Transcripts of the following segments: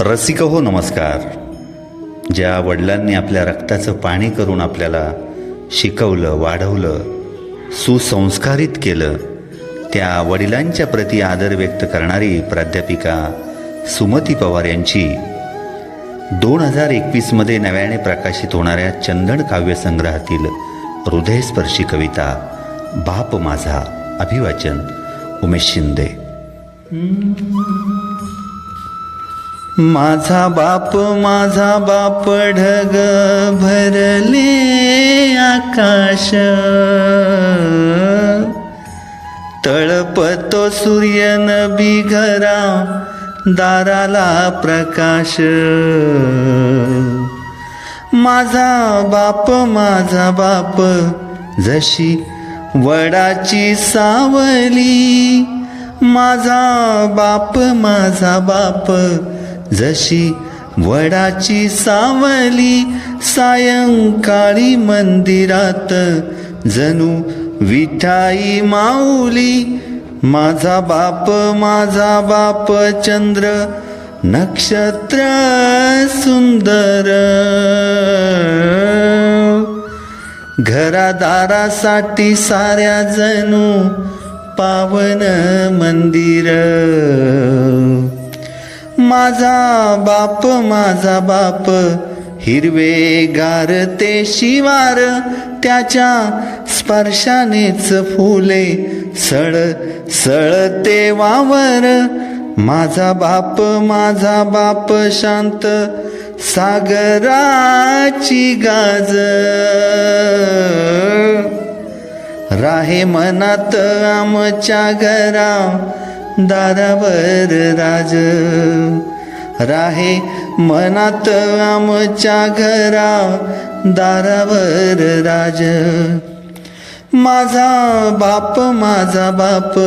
रसिक हो नमस्कार. ज्या वडिलांनी आपल्या रक्ताचं पाणी करून आपल्याला शिकवलं वाढवलं सुसंस्कारित केलं त्या वडिलांच्या प्रती आदर व्यक्त करणारी प्राध्यापिका सुमती पवार यांची दोन हजार एकवीसमध्ये नव्याने प्रकाशित होणाऱ्या चंदन काव्यसंग्रहातील हृदयस्पर्शी कविता बाप माझा अभिवाचन उमेश शिंदे. माझा बाप माझा बाप ढग भरले आकाश. तळपतो सूर्य नबी घरा दाराला प्रकाश. माझा बाप माझा बाप जशी वडाची सावली. माझा बाप माझा बाप जशी वडाची सावली सायंकाळी मंदिरात जणू विठाई माऊली माझा बाप माझा बाप चंद्र नक्षत्र सुंदर. घरादारासाठी साऱ्या जणू पावन मंदिर. माझा बाप माझा बाप. हिरवे गार ते शिवार त्याच्या स्पर्शानेच फुले सळ सळ ते वावर. माझा बाप माझा बाप शांत सागराची गाज. राहे मनात आमच्या घरा दारावर राज. राहे मनात आमच्या घरा दारावर राज. माझा बाप माझा बाप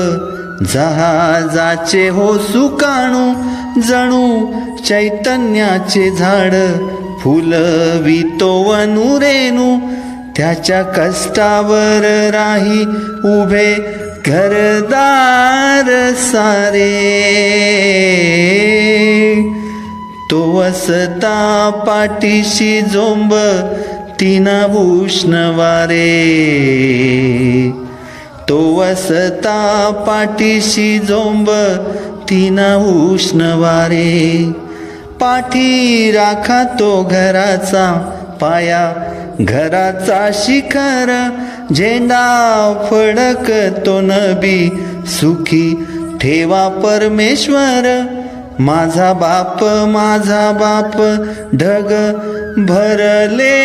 जहाजाचे हो सुकाणू जणू चैतन्याचे झाड. फुलवितो वनुरेनू त्याच्या कष्टावर राही उभे घरदार सारे। तो वसता पाठीशी जोंब तिना उष्णवारे तो वसता पाठीशी जोंब तिना उष्णवारे पाठी राखा तो घराचा पाया घराचा शिखर झेंडा फडक तो नबी सुखी. ठेवा परमेश्वर माझा बाप माझा बाप ढग भरले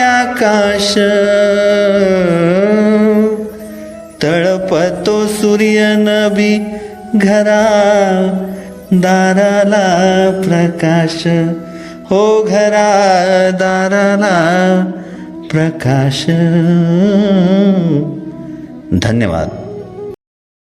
आकाश. तळपतो सूर्य नबी घरा दाराला प्रकाश. हो घरा दाराला प्रकाश धन्यवाद।